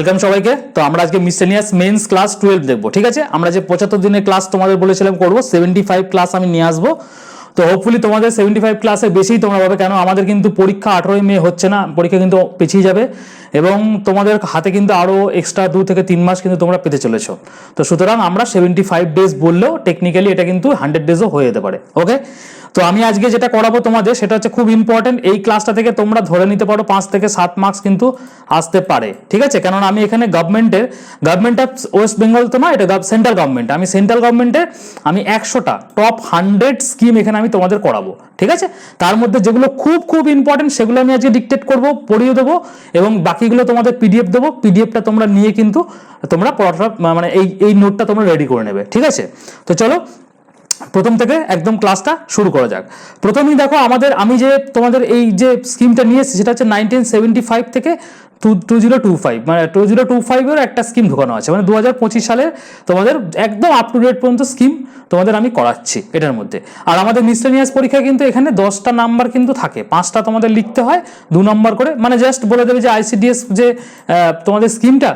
Welcome সবাইকে। তো আমরা আজকে মিসেলিয়াস মেন্স ক্লাস টুয়েলভ দেখব, ঠিক আছে? আমরা যে পঁচাত্তর দিনের ক্লাস তোমাদের বলেছিলাম করব সেভেন্টি ফাইভ ক্লাস আমি নিয়ে আসব। তো হোপফুলি তোমাদের সেভেন্টি ফাইভ ক্লাসে বেশি তোমরা পাবে, কেন? আমাদের কিন্তু পরীক্ষা আঠেরোই মে হচ্ছে না, পরীক্ষা কিন্তু পিছিয়ে যাবে। এবং তোমাদের হাতে কিন্তু আরও এক্সট্রা দু থেকে তিন মাস কিন্তু তোমরা পেতে চলেছো। তো সুতরাং আমরা সেভেন্টি ফাইভ ডেজ বললেও টেকনিক্যালি এটা কিন্তু হান্ড্রেড ডেজও হয়ে যেতে পারে ওকে তো আমি আজকে যেটা করাবো তোমাদের সেটা হচ্ছে খুব ইম্পর্টেন্ট এই ক্লাসটা থেকে তোমরা ধরে নিতে পারো পাঁচ থেকে সাত মার্কস কিন্তু আসতে পারে, ঠিক আছে? কেননা আমি এখানে গভর্নমেন্টের গভর্নমেন্ট অফ ওয়েস্ট বেঙ্গল তো না, এটা সেন্ট্রাল গভর্নমেন্ট আমি সেন্ট্রাল গভর্নমেন্টের আমি একশোটা টপ হান্ড্রেড স্কিম এখানে আমি তোমাদের করাবো, ঠিক আছে? তার মধ্যে যেগুলো খুব খুব ইম্পর্টেন্ট সেগুলো আমি আজকে ডিকটেট করব, পড়িয়ে দেবো এবং বাকিগুলো তোমাদের পিডিএফ দেবো। পিডিএফটা তোমরা নিয়ে কিন্তু তোমরা পড়াটা মানে এই এই নোটটা তোমরা রেডি করে নেবে, ঠিক আছে? তো চলো, প্রথম থেকে একদম ক্লাসটা শুরু করা যাক। প্রথমেই দেখো, আমাদের, আমি যে তোমাদের এই যে স্কিমটা নিয়ে এসেছি, সেটা হচ্ছে নাইনটিন সেভেন্টি ফাইভ থেকে two two zero two five মানে টু জিরো টু ফাইভের একটা স্কিম ঢোকানো আছে। মানে দু হাজার পঁচিশ সালে তোমাদের একদম আপ টু ডেট পর্যন্ত স্কিম তোমাদের আমি করাচ্ছি এটার মধ্যে। আর আমাদের মিসলেনিয়াস পরীক্ষা কিন্তু এখানে দশটা নাম্বার কিন্তু থাকে। পাঁচটা তোমাদের লিখতে হয়, দু নম্বর করে। মানে জাস্ট বলে দেবে যে আইসিডিএস যে তোমাদের স্কিমটা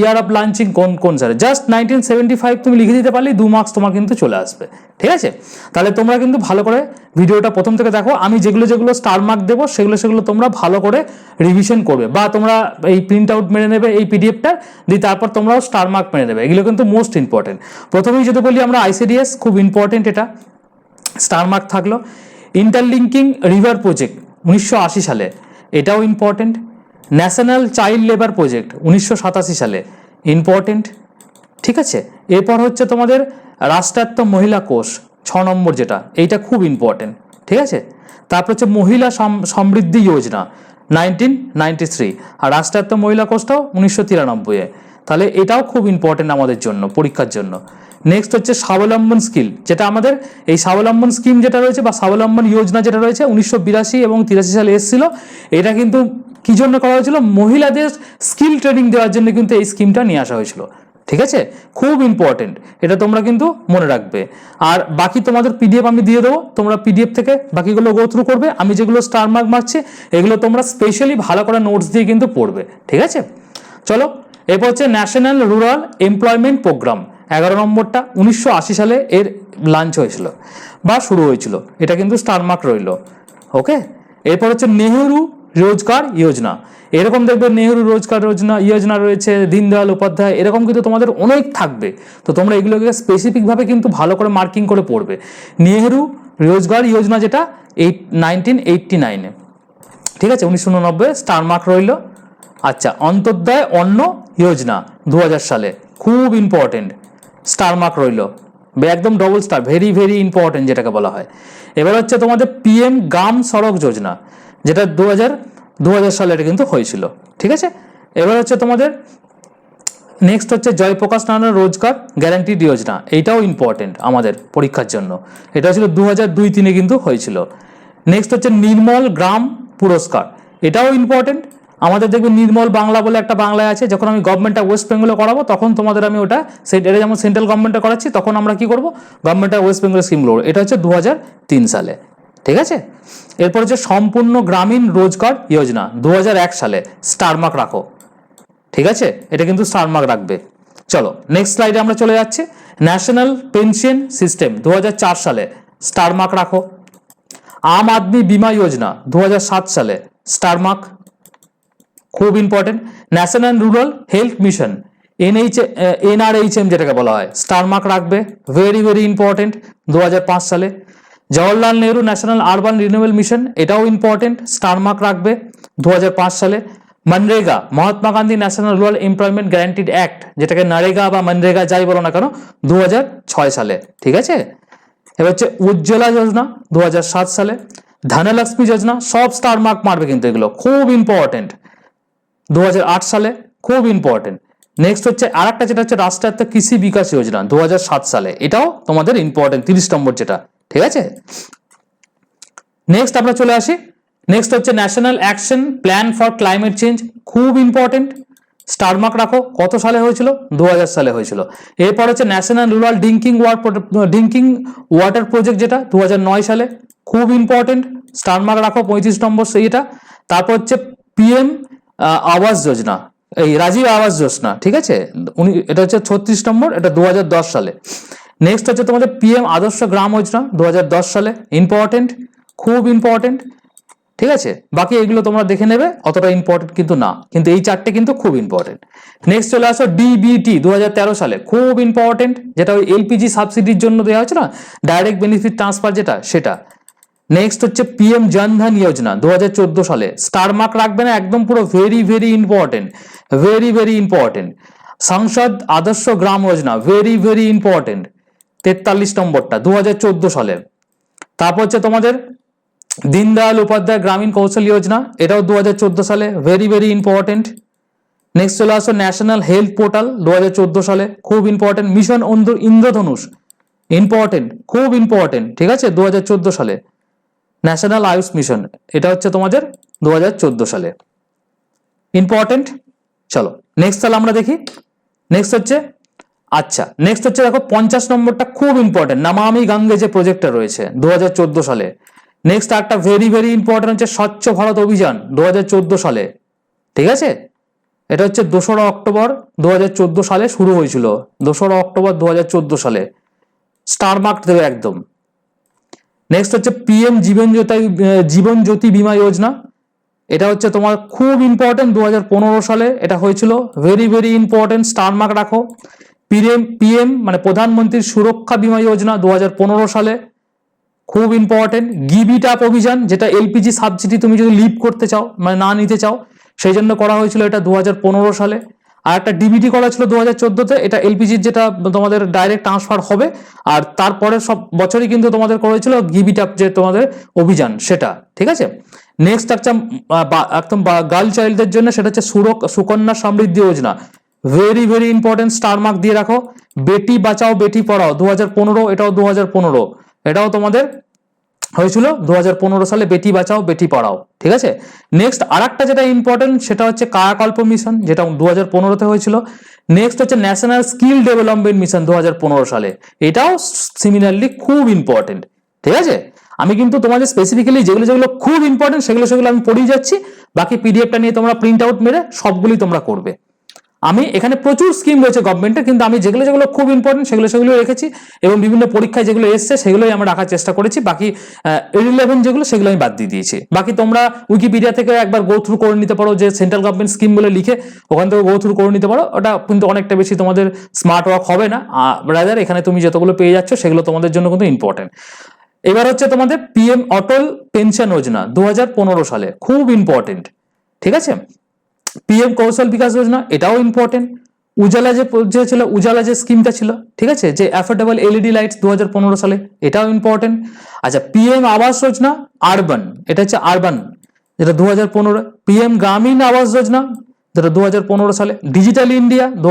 ইয়ার অফ লাঞ্চিং কোন কোন সালে। জাস্ট নাইনটিন সেভেন্টি ফাইভ তুমি লিখে দিতে পারলেই দু মার্কস তোমার কিন্তু চলে আসবে। ঠিক আছে? তাহলে তোমরা কিন্তু ভালো করে ভিডিওটা প্রথম থেকে দেখো। আমি যেগুলো যেগুলো স্টার মার্ক দেবো, সেগুলো সেগুলো তোমরা ভালো করে রিভিশন করবে। বা তোমরা এই প্রিন্ট আউট মেরে নেবে এই পিডিএফটা দিয়ে তারপর তোমরাও স্টার মার্ক মেরে নেবে। এগুলো কিন্তু মোস্ট ইম্পর্টেন্ট প্রথমেই যদি বলি আমরা আইসিডিএস খুব ইম্পর্টেন্ট এটা। স্টার মার্ক থাকল। ইন্টারলিঙ্কিং রিভার প্রজেক্ট উনিশশো আশি সালে। এটাও important national child labour project উনিশশো সাতাশি সালে। ইম্পর্টেন্ট ঠিক আছে? এরপর হচ্ছে তোমাদের রাষ্ট্রায়ত্ত মহিলা কোষ, ছ নম্বর যেটা। এইটা খুব ইম্পর্টেন্ট ঠিক আছে? তারপর হচ্ছে মহিলা সম- Samriddhi Yojana. Nineteen ninety three. আর রাষ্ট্রায়ত্ত মহিলা কোষটাও উনিশশো তিরানব্বইয়ে তাহলে এটাও খুব ইম্পর্টেন্ট আমাদের জন্য, পরীক্ষার জন্য। নেক্সট হচ্ছে স্বাবলম্বন স্কিল যেটা আমাদের এই স্বাবলম্বন স্কিম যেটা রয়েছে বা স্বাবলম্বন যোজনা যেটা রয়েছে, উনিশশো বিরাশি এবং তিরাশি সালে এসেছিল। এটা কিন্তু কি জন্য করা হয়েছিল? মহিলাদের স্কিল ট্রেনিং দেওয়ার জন্য কিন্তু এই স্কিমটা নিয়ে আসা হয়েছিল। ঠিক আছে? খুব ইম্পর্টেন্ট এটা তোমরা কিন্তু মনে রাখবে। আর বাকি তোমাদের পিডিএফ আমি দিয়ে দেবো। তোমরা পিডিএফ থেকে বাকিগুলো গো থ্রু করবে। আমি যেগুলো স্টার মার্ক মারছি, এগুলো তোমরা স্পেশালি ভালো করে নোটস দিয়ে কিন্তু পড়বে। ঠিক আছে? চলো, এরপর হচ্ছে ন্যাশনাল রুরাল এমপ্লয়মেন্ট প্রোগ্রাম এগারো নম্বরটা উনিশশো আশি সালে এর লাঞ্চ হয়েছিল বা শুরু হয়েছিল। এটা কিন্তু স্টার মার্ক রইল। ওকে এরপর হচ্ছে নেহেরু রোজগার যোজনা। এরকম দেখবে নেহেরু রোজগার যোজনা যোজনা রয়েছে, দীনদয়াল উপাধ্যায়, এরকম কিন্তু তোমাদের অনেক থাকবে। তো তোমরা এগুলোকে স্পেসিফিকভাবে কিন্তু ভালো করে মার্কিং করে পড়বে। নেহেরু রোজগার যোজনা যেটা এইট নাইনটিন এইটটি নাইনে ঠিক আছে? উনিশশো উননব্বই স্টার মার্ক রইল। আচ্ছা অন্তর্দয় অন্ন যোজনা দু হাজার সালে। খুব ইম্পর্টেন্ট স্টার মার্ক রইল। একদম double star very very important যেটাকে বলা হয়। এবার হচ্ছে তোমাদের পিএম গ্রাম সড়ক যোজনা, যেটা দু হাজার দু হাজার সালে এটা কিন্তু হয়েছিল, ঠিক আছে? এবার হচ্ছে তোমাদের নেক্সট হচ্ছে জয়প্রকাশ নারায়ণ রোজগার গ্যারান্টিড যোজনা এইটাও ইম্পর্টেন্ট আমাদের পরীক্ষার জন্য। এটা ছিল দু হাজার দুই তিনে কিন্তু হয়েছিল। নেক্সট হচ্ছে নির্মল গ্রাম পুরস্কার, এটাও ইম্পর্টেন্ট আমাদের দেখবে নির্মল বাংলা বলে একটা বাংলায় আছে, যখন আমি গভর্নমেন্টটা ওয়েস্ট বেঙ্গলে করাবো, তখন তোমাদের আমি ওটা এটা যেমন সেন্ট্রাল গভর্নমেন্টে করাচ্ছি, তখন আমরা কি করব? গভর্নমেন্টের ওয়েস্ট বেঙ্গলের স্কিমগুলো এটা হচ্ছে দু সালে। ঠিক আছে? এরপর হচ্ছে সম্পূর্ণ গ্রামীণ রোজগার যোজনা দু হাজার এক সালে। স্টার মার্ক রাখো। ঠিক আছে? এটা কিন্তু স্টার মার্ক রাখবে। চলো নেক্সট স্লাইডে আমরা চলে যাচ্ছি। ন্যাশনাল পেনশন সিস্টেম দু হাজার চার সালে। স্টার মার্ক রাখো। আম আদমি বিমা যোজনা দু হাজার সাত সালে। স্টার মার্ক খুব important national rural health mission NH NRHM যেটাকে বলা হয় স্টার মার্ক রাখবে। ভেরি ভেরি ইম্পর্টেন্ট দু হাজার পাঁচ সালে। Jawaharlal Nehru national urban renewal mission, এটাও ইম্পর্টেন্ট স্টার মার্ক রাখবে দু হাজার পাঁচ সালে। MNREGA, Mahatma Gandhi national rural employment guaranteed act, যেটাকে নারেগা বা মনরেগা যাই বলো না কেন দু হাজার ছয় সালে, ঠিক আছে? এবার হচ্ছে উজ্জ্বলা যোজনা দু হাজার সাত সালে। ধনলক্ষ্মী যোজনা, সব স্টার মার্ক মারবে কিন্তু এগুলো, খুব ইম্পর্টেন্ট দু হাজার আট সালে, খুব ইম্পর্টেন্ট নেক্সট হচ্ছে আর একটা যেটা হচ্ছে রাষ্ট্রায়ত্ত কৃষি বিকাশ যোজনা দু হাজার সাত সালে, এটাও তোমাদের ইম্পর্টেন্ট তিরিশ নম্বর যেটা। ঠিক আছে? নেক্সট আমরা চলে আসি। নেক্সট হচ্ছে national action plan for climate change খুব ইম্পর্টেন্ট স্টার মার্ক রাখো, কত সালে হয়েছিল? দু হাজার সালে হয়েছিল। এরপর হচ্ছে national rural drinking water drinking water project যেটা দু হাজার নয় সালে, খুব ইম্পর্টেন্ট স্টার মার্ক রাখো, পঁয়ত্রিশ নম্বর সেইটা তারপর হচ্ছে পিএম আবাস যোজনা। এই রাজীব আবাস যোজনা, ঠিক আছে? উনি, এটা হচ্ছে ছত্রিশ নম্বর, এটা দু হাজার দশ সালে। নেক্সট হচ্ছে তোমাদের পিএম আদর্শ গ্রাম যোজনা দু হাজার দশ সালে। ইম্পর্টেন্ট খুব ইম্পর্টেন্ট ঠিক আছে? বাকি এগুলো তোমরা দেখে নেবে, অতটা ইম্পর্টেন্ট কিন্তু না। কিন্তু এই চারটে কিন্তু খুব ইম্পর্টেন্ট নেক্সট চলে আসো ডিবিটি দু হাজার তেরো সালে। খুব ইম্পর্টেন্ট যেটা ওই এলপিজি সাবসিডির জন্য দেওয়া হচ্ছে না? ডাইরেক্ট বেনিফিট ট্রান্সফার যেটা, সেটা। নেক্সট হচ্ছে পিএম জনধন যোজনা দু হাজার চোদ্দ সালে। স্টার মার্ক রাখবে না, একদম পুরো very very important very very important Sansad Adarsh Gram Yojana very very important তেতাল্লিশ নম্বরটা দু হাজার চোদ্দ সালে। তারপর হচ্ছে তোমাদের দীনদয়াল উপাধ্যায় গ্রামীণ কৌশল যোজনা, এটাও দু হাজার চোদ্দ সালে ভেরি ভেরি ইম্পর্টেন্ট নেক্সট চলে আসো ন্যাশনাল হেলথ পোর্টাল দু হাজার চোদ্দ সালে, খুব ইম্পর্টেন্ট মিশন ইন্দ্রধনুষ ইম্পর্টেন্ট খুব ইম্পর্টেন্ট ঠিক আছে? দু হাজার চোদ্দ সালে। ন্যাশনাল আয়ুষ মিশন এটা হচ্ছে তোমাদের দু হাজার চোদ্দ সালে। ইম্পর্টেন্ট চলো নেক্সট তাহলে আমরা দেখি। নেক্সট হচ্ছে আচ্ছা নেক্সট হচ্ছে দেখো পঞ্চাশ নম্বরটা খুব ইম্পর্টেন্ট নামামি গঙ্গে যে প্রজেক্টটা রয়েছে দু হাজার চোদ্দ সালে। নেক্সট একটা ভেরি ভেরি ইম্পর্টেন্ট হচ্ছে স্বচ্ছ ভারত অভিযান দু হাজার চোদ্দ সালে। ঠিক আছে? এটা হচ্ছে দোসরা অক্টোবর দু হাজার চোদ্দ সালে শুরু হয়েছিল। দোসরা অক্টোবর দু হাজার চোদ্দ সালে। স্টার মার্ক দেবে একদম। নেক্সট হচ্ছে পিএম জীবন জ্যোতি জীবন জ্যোতি বিমা যোজনা। এটা হচ্ছে তোমার খুব ইম্পর্টেন্ট দু হাজার পনেরো সালে এটা হয়েছিল। Very very important star mark রাখো। পিএম পিএম মানে প্রধানমন্ত্রীর সুরক্ষা বিমা যোজনা দুহাজার পনেরো সালে। খুব ইম্পর্টেন্ট গিবিট আপ অভিযান, যেটা এলপিজি সাবসিডি তুমি যদি লিভ করতে চাও মানে না নিতে চাও, সেই জন্য করা হয়েছিল এটা দুহাজার পনেরো সালে। আর একটা ডিবিটি করা ছিল দু হাজার চোদ্দোতে, এটা এলপিজির যেটা তোমাদের ডাইরেক্ট ট্রান্সফার হবে। আর তারপরে সব বছরই কিন্তু তোমাদের করা হয়েছিল গিবিট আপ যে তোমাদের অভিযান, সেটা, ঠিক আছে? নেক্সট একটা একদম গার্ল চাইল্ডদের জন্য সেটা হচ্ছে সুরক, Sukanya Samriddhi Yojana. Very very important star mark দিয়ে রাখো। বেটি বাঁচাও, বেটি পড়াও দু হাজার পনেরো, এটাও দু হাজার পনেরো। এটাও তোমাদের হয়েছিল দু হাজার পনেরো সালে, বেটি বাঁচাও, বেটি পড়াও, ঠিক আছে? নেক্সট আর যেটা ইম্পর্টেন্ট সেটা হচ্ছে কায়াকল্প মিশন যেটা দু হাজার পনেরোতে হয়েছিল। নেক্সট হচ্ছে ন্যাশনাল স্কিল ডেভেলপমেন্ট মিশন দু হাজার পনেরো সালে। এটাও সিমিলারলি খুব ইম্পর্টেন্ট ঠিক আছে? আমি কিন্তু তোমাদের স্পেসিফিক্যালি যেগুলো যেগুলো খুব ইম্পর্টেন্ট সেগুলো সেগুলো আমি পড়িয়ে যাচ্ছি। বাকি পিডিএফটা নিয়ে তোমরা প্রিন্ট আউট মেরে সবগুলি তোমরা করবে। আমি এখানে প্রচুর স্কিম রয়েছে গভর্নমেন্টের কিন্তু আমি যেগুলো যেগুলো খুব ইম্পর্টেন্ট সেগুলো সেগুলো রেখেছি এবং বিভিন্ন পরীক্ষায় যেগুলো এসছে, সেগুলোই আমরা রাখার চেষ্টা করেছি। বাকি ইলেভেন যেগুলো, সেগুলো আমি বাদ দিয়ে দিয়েছি। বাকি তোমরা উইকিপিডিয়া থেকে একবার গো থ্রু করে নিতে পারো যে সেন্ট্রাল গভর্নমেন্ট স্কিম বলে লিখে ওখান থেকে গো থ্রু করে নিতে পারো। ওটা কিন্তু অনেকটা বেশি তোমাদের স্মার্ট ওয়ার্ক হবে না। রাদার এখানে তুমি যতগুলো পেয়ে যাচ্ছ, সেগুলো তোমাদের জন্য কিন্তু ইম্পর্টেন্ট এবার হচ্ছে তোমাদের পিএম অটল পেনশন যোজনা দু হাজার পনেরো সালে। খুব ইম্পর্টেন্ট ঠিক আছে? পিএম কৌশল বিকাশ যোজনা এটাও ইম্পর্টেন্ট উজালা যে যে ছিল, উজালা যে স্কিমটা ছিল, ঠিক আছে? যে অ্যাফোর্ডেবল এলইডি লাইটস দুহাজার পনেরো সালে, এটাও ইম্পর্টেন্ট আচ্ছা পিএম আবাস যোজনা আরবান এটা হচ্ছে আরবান যেটা দু হাজার পনেরো পিএম গ্রামীণ আবাস যোজনা যেটা দু সালে ডিজিটাল ইন্ডিয়া দু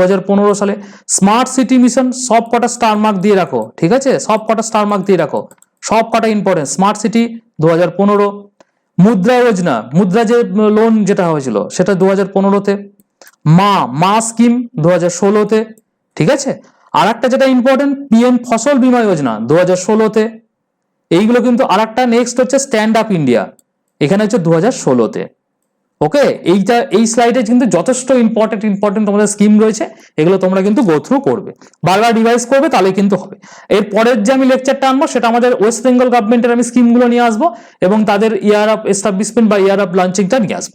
সালে স্মার্ট সিটি মিশন সব কটা স্টার মার্ক দিয়ে রাখো, ঠিক আছে? সব কটা স্টার মার্ক দিয়ে রাখো সব কটা ইম্পর্টেন্ট স্মার্ট সিটি দু মুদ্রা যোজনা, মুদ্রা যে লোন যেটা হয়েছিল, সেটা দু হাজার পনেরোতে, মা মা স্কিম দু হাজার ষোলোতে, ঠিক আছে? আর একটা যেটা ইম্পর্টেন্ট পিএম ফসল বিমা যোজনা দু হাজার ষোলোতে, এইগুলো কিন্তু আর একটা নেক্সট হচ্ছে স্ট্যান্ড আপ ইন্ডিয়া এখানে হচ্ছে দু হাজার ষোলোতে। ওকে এইটা, এই স্লাইডে কিন্তু যথেষ্ট ইম্পর্টেন্ট ইম্পর্টেন্ট তোমাদের স্কিম রয়েছে। এগুলো তোমরা কিন্তু গো থ্রু করবে। বারবার রিভাইজ করবে, তাহলে কিন্তু হবে। এর পরের যে আমি লেকচারটা আনব, সেটা আমাদের ওয়েস্ট বেঙ্গল গভর্নমেন্টের আমি স্কিমগুলো নিয়ে আসব এবং তাদের ইয়ার অফ এস্টাবলিশমেন্ট বা ইয়ার অফ লঞ্চিংটা নিয়ে আসব।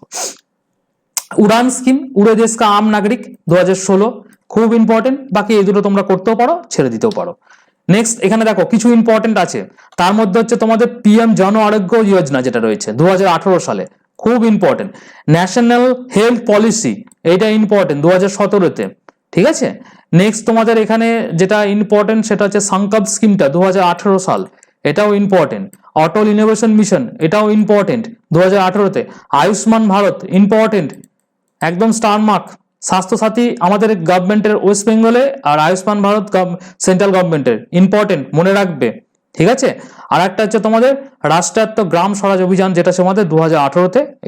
উড়ান স্কিম উড়ে দেশ কা আম নাগরিক দু হাজার ষোলো। খুব ইম্পর্টেন্ট বাকি এই দুটো তোমরা করতেও পারো, ছেড়ে দিতেও পারো। নেক্সট এখানে দেখো, কিছু ইম্পর্টেন্ট আছে। তার মধ্যে হচ্ছে তোমাদের পিএম জন আরোগ্য যোজনা যেটা রয়েছে দু হাজার আঠারো সালে। খুব ইম্পর্টেন্ট ন্যাশনাল হেলথ পলিসি এইটা ইম্পর্টেন্ট দু হাজার সতেরোতে, ঠিক আছে? নেক্সট তোমাদের এখানে যেটা ইম্পর্টেন্ট সেটা হচ্ছে সংকল্প স্কিমটা দু হাজার আঠারো সাল, এটাও ইম্পর্টেন্ট অটল ইনোভেশন মিশন এটাও ইম্পর্টেন্ট দু হাজার আঠেরোতে। আয়ুষ্মান ভারত ইম্পর্টেন্ট একদম স্টার মার্ক স্বাস্থ্যসাথী আমাদের গভর্নমেন্টের ওয়েস্ট বেঙ্গলে আর আয়ুষ্মান ভারত সেন্ট্রাল গভর্নমেন্টের ইম্পর্টেন্ট মনে রাখবে। ঠিক আছে? আর একটা হচ্ছে তোমাদের রাষ্ট্রায়ত্ত গ্রাম স্বরাজ অভিযান, যেটা আমাদের দু হাজার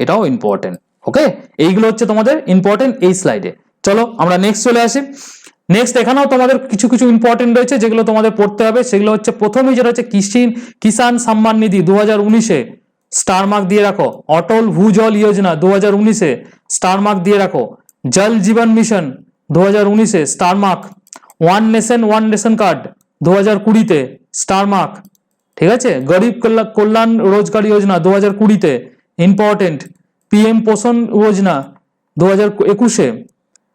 এটাও ইম্পর্টেন্ট ওকে এইগুলো হচ্ছে তোমাদের ইম্পর্টেন্ট এই স্লাইডে চলো, আমরা নেক্সট চলে আসি। নেক্সট এখানেও তোমাদের কিছু কিছু ইম্পর্টেন্ট রয়েছে, যেগুলো তোমাদের পড়তে হবে। সেগুলো হচ্ছে প্রথমেই যেটা হচ্ছে কৃষি কিষাণ সম্মান নিধি দু হাজার উনিশে। স্টার মার্ক দিয়ে রাখো। অটল ভূজল যোজনা দু হাজার উনিশে। স্টার মার্ক দিয়ে রাখো। জল জীবন মিশন দু হাজার উনিশে star mark one nation one ration card দু হাজার কুড়িতে স্টার মার্ক ঠিক আছে? গরিব কল্যা- কল্যাণ রোজগার যোজনা দু হাজার কুড়িতে ইম্পর্টেন্ট পিএম পোষণ যোজনা দু হাজার একুশে।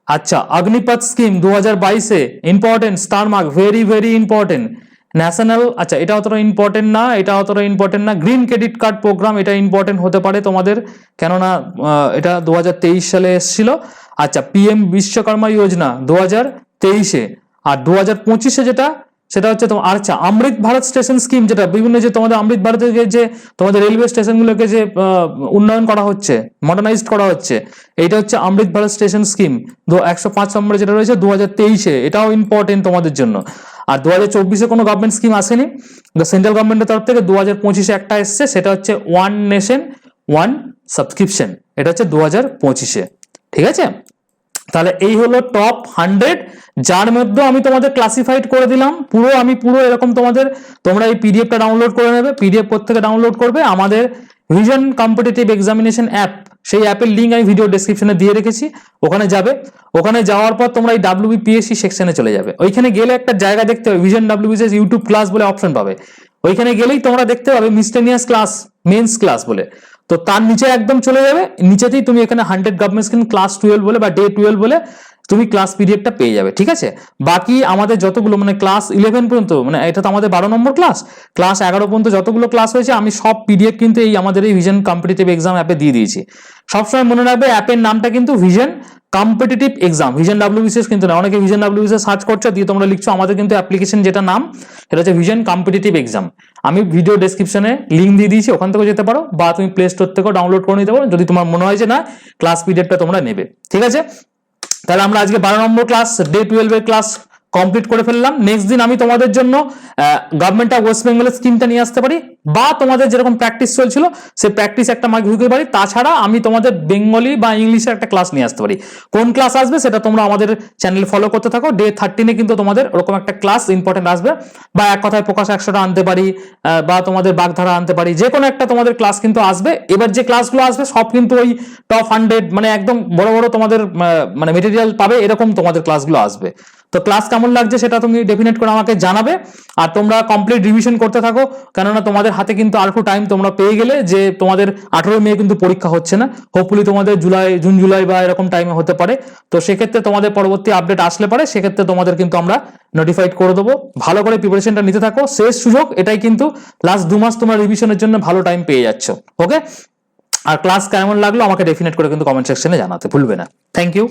আচ্ছা অগ্নিপথ স্কিম দু হাজার বাইশে important star mark very very important national আচ্ছা এটা অতটা ইম্পর্টেন্ট না, এটা অতটা ইম্পর্টেন্ট না। গ্রিন ক্রেডিট কার্ড প্রোগ্রাম এটা ইম্পর্টেন্ট হতে পারে তোমাদের, কেননা এটা দু হাজার তেইশ সালে এসেছিল। আচ্ছা পিএম বিশ্বকর্মা যোজনা দু হাজার তেইশে। আর দু হাজার পঁচিশে যেটা সেটা হচ্ছে তোমার আচ্ছা অমৃত ভারত স্টেশন স্কিম যেটা, বিভিন্ন যে তোমাদের অমৃত ভারতের যে- তোমাদের রেলওয়ে স্টেশনগুলোকে যে উন্নয়ন করা হচ্ছে মডার্নাইজড করা হচ্ছে, এইটা হচ্ছে অমৃত ভারত স্টেশন স্কিম একশো পাঁচ নম্বরে যেটা রয়েছে দু হাজার তেইশে, এটাও ইম্পর্টেন্ট তোমাদের জন্য। আর দু হাজার চব্বিশে কোনো গভর্নমেন্ট স্কিম আসেনি। সেন্ট্রাল গভর্নমেন্টের তরফ থেকে দু হাজার পঁচিশে একটা এসছে, সেটা হচ্ছে ওয়ান নেশন ওয়ান সাবস্ক্রিপশন এটা হচ্ছে দু হাজার পঁচিশে। ঠিক আছে? তাহলে এই হলো টপ হান্ড্রেড যার মধ্যে আমি তোমাদের ক্লাসিফাইড করে দিলাম। পুরো আমি পুরো এরকম তোমাদের, তোমরা এই পিডিএফটা ডাউনলোড করে নেবে। পিডিএফ থেকে ডাউনলোড করবে? আমাদের ভিশন কম্পিটিটিভ এক্সামিনেশন অ্যাপ সেই অ্যাপের লিঙ্ক আমি ভিডিও ডেসক্রিপশনে দিয়ে রেখেছি। ওখানে যাবে। ওখানে যাওয়ার পর তোমরা এই ডাব্লিউবিপিএসসি সেকশনে চলে যাবে। ওইখানে গেলে একটা জায়গা দেখতে হবে ভিশন ডাব্লিউবিসিএস ইউটিউব ক্লাস বলে অপশন পাবে। ওইখানে গেলেই তোমরা দেখতে পাবে মিস্টেনিয়াস ক্লাস মেন্স ক্লাস বলে। তো তার নিচে একদম চলে যাবে। নিচেতেই তুমি এখানে hundred government scheme class twelve বলে বা ডে টুয়েলভ বলে তুমি ক্লাস পিরিয়ডটা পেয়ে যাবে, ঠিক আছে? বাকি আমাদের যতগুলো মানে ক্লাস ইলেভেন পর্যন্ত মানে এটা তো আমাদের বারো নম্বর ক্লাস ক্লাস এগারো পর্যন্ত যতগুলো ক্লাস হয়েছে, আমি সব পিরিয়ড কিন্তু এই আমাদের এই ভিশন কম্পিটিটিভ এক্সাম অ্যাপে দিয়ে দিয়েছি। সবসময় মনে রাখবে অ্যাপের নামটা কিন্তু vision competitive exam vision WBCS কিন্তু না অনেকে ভিশন ডাব্লিউবিসিএস সার্চ করছ, দিয়ে তোমরা লিখছো আমাদের কিন্তু অ্যাপ্লিকেশন যেটা নাম, সেটা হচ্ছে ভিশন কম্পিটিটিভ এক্সাম আমি ভিডিও ডেসক্রিপশনে লিঙ্ক দিয়ে দিয়েছি, ওখান থেকেও যেতে পারো, বা তুমি প্লে স্টোর থেকেও ডাউনলোড করে নিতে পারো, যদি তোমার মনে হয় যে না ক্লাস পিরিয়ডটা তোমরা নেবে। ঠিক আছে? তাহলে আমরা আজকে বারো নম্বর ক্লাস ডে টুয়েলভের ক্লাস কমপ্লিট করে ফেললাম। নেক্সট দিন আমি তোমাদের জন্য গভর্নমেন্ট অফ ওয়েস্ট বেঙ্গলের স্কিমটা নিয়ে আসতে পারি বা তোমাদের যেরকম প্র্যাকটিস চলছিল, সেই প্র্যাকটিস একটা মার্ক ঢুকে পারি। তাছাড়া আমি তোমাদের বেঙ্গলি বা ইংলিশের একটা ক্লাস নিয়ে আসতে পারি। কোন ক্লাস আসবে সেটা তোমরা আমাদের চ্যানেল ফলো করতে থাকো। ডে থার্টিনে কিন্তু তোমাদের ওরকম একটা ক্লাস ইম্পর্টেন্ট আসবে। বা এক কথায় প্রকাশ একশোটা আনতে পারি বা তোমাদের বাগধারা আনতে পারি। যে কোনো একটা তোমাদের ক্লাস কিন্তু আসবে। এবার যে ক্লাসগুলো আসবে, সব কিন্তু ওই টপ হান্ড্রেড মানে একদম বড় বড় তোমাদের মানে মেটেরিয়াল পাবে। এরকম তোমাদের ক্লাসগুলো আসবে। তো ক্লাস কেমন লাগছে সেটা তুমি ডেফিনেট করে আমাকে জানাবে। আর তোমরা কমপ্লিট রিভিশন করতে থাকো, কেননা তোমাদের হাতে কিন্তু আর একটু টাইম তোমরা পেয়ে গেলে যে তোমাদের আঠেরো মে কিন্তু পরীক্ষা হচ্ছে না। হোপফুলি তোমাদের জুলাই, জুন, জুলাই বা এরকম টাইমে হতে পারে। তো সেক্ষেত্রে তোমাদের পরবর্তী আপডেট আসলে পারে, সেক্ষেত্রে তোমাদের কিন্তু আমরা নোটিফাইড করে দেবো। ভালো করে প্রিপারেশনটা নিতে থাকো, শেষ সুযোগ, এটাই কিন্তু লাস্ট দু মাস তোমরা রিভিশনের জন্য ভালো টাইম পেয়ে যাচ্ছ ওকে আর ক্লাস কেমন লাগল আমাকে ডেফিনেট করে কিন্তু কমেন্ট সেকশনে জানাতে ভুলবে না। Thank you